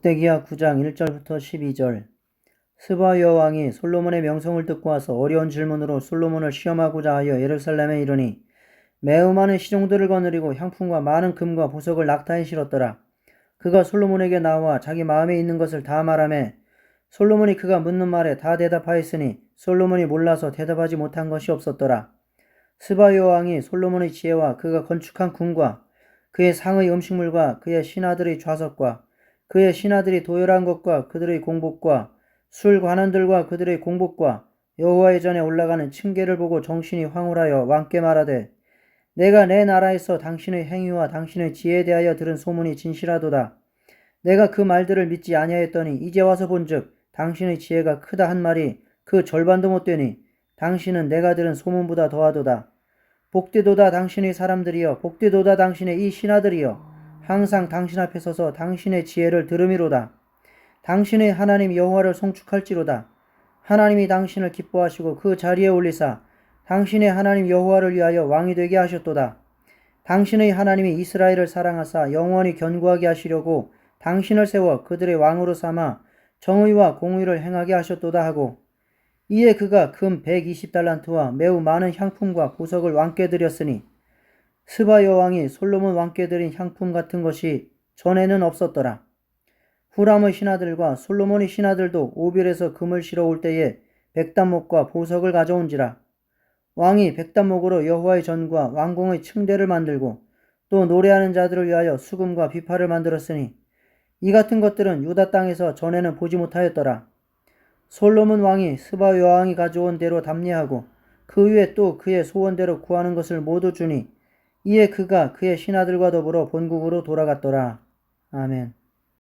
역대기하 9장 1절부터 12절 스바 여왕이 솔로몬의 명성을 듣고 와서 어려운 질문으로 솔로몬을 시험하고자 하여 예루살렘에 이르니 매우 많은 시종들을 거느리고 향품과 많은 금과 보석을 낙타에 실었더라. 그가 솔로몬에게 나와 자기 마음에 있는 것을 다 말하매 솔로몬이 그가 묻는 말에 다 대답하였으니 솔로몬이 몰라서 대답하지 못한 것이 없었더라. 스바 여왕이 솔로몬의 지혜와 그가 건축한 궁과 그의 상의 음식물과 그의 신하들의 좌석과 그의 신하들이 도열한 것과 그들의 공복과 술 관원들과 그들의 공복과 여호와의 전에 올라가는 층계를 보고 정신이 황홀하여 왕께 말하되 내가 내 나라에서 당신의 행위와 당신의 지혜에 대하여 들은 소문이 진실하도다. 내가 그 말들을 믿지 아니하였더니 이제 와서 본즉 당신의 지혜가 크다 한 말이 그 절반도 못 되니 당신은 내가 들은 소문보다 더하도다. 복되도다 당신의 사람들이여 복되도다 당신의 이 신하들이여 항상 당신 앞에 서서 당신의 지혜를 들음이로다. 당신의 하나님 여호와를 송축할지로다. 하나님이 당신을 기뻐하시고 그 자리에 올리사 당신의 하나님 여호와를 위하여 왕이 되게 하셨도다. 당신의 하나님이 이스라엘을 사랑하사 영원히 견고하게 하시려고 당신을 세워 그들의 왕으로 삼아 정의와 공의를 행하게 하셨도다 하고 이에 그가 금 120달란트와 매우 많은 향품과 보석을 왕께 드렸으니 스바 여왕이 솔로몬 왕께 드린 향품 같은 것이 전에는 없었더라. 후람의 신하들과 솔로몬의 신하들도 오빌에서 금을 실어 올 때에 백단목과 보석을 가져온지라. 왕이 백단목으로 여호와의 전과 왕궁의 층대를 만들고 또 노래하는 자들을 위하여 수금과 비파를 만들었으니 이 같은 것들은 유다 땅에서 전에는 보지 못하였더라. 솔로몬 왕이 스바 여왕이 가져온 대로 답례하고 그 위에 또 그의 소원대로 구하는 것을 모두 주니 이에 그가 그의 신하들과 더불어 본국으로 돌아갔더라. 아멘.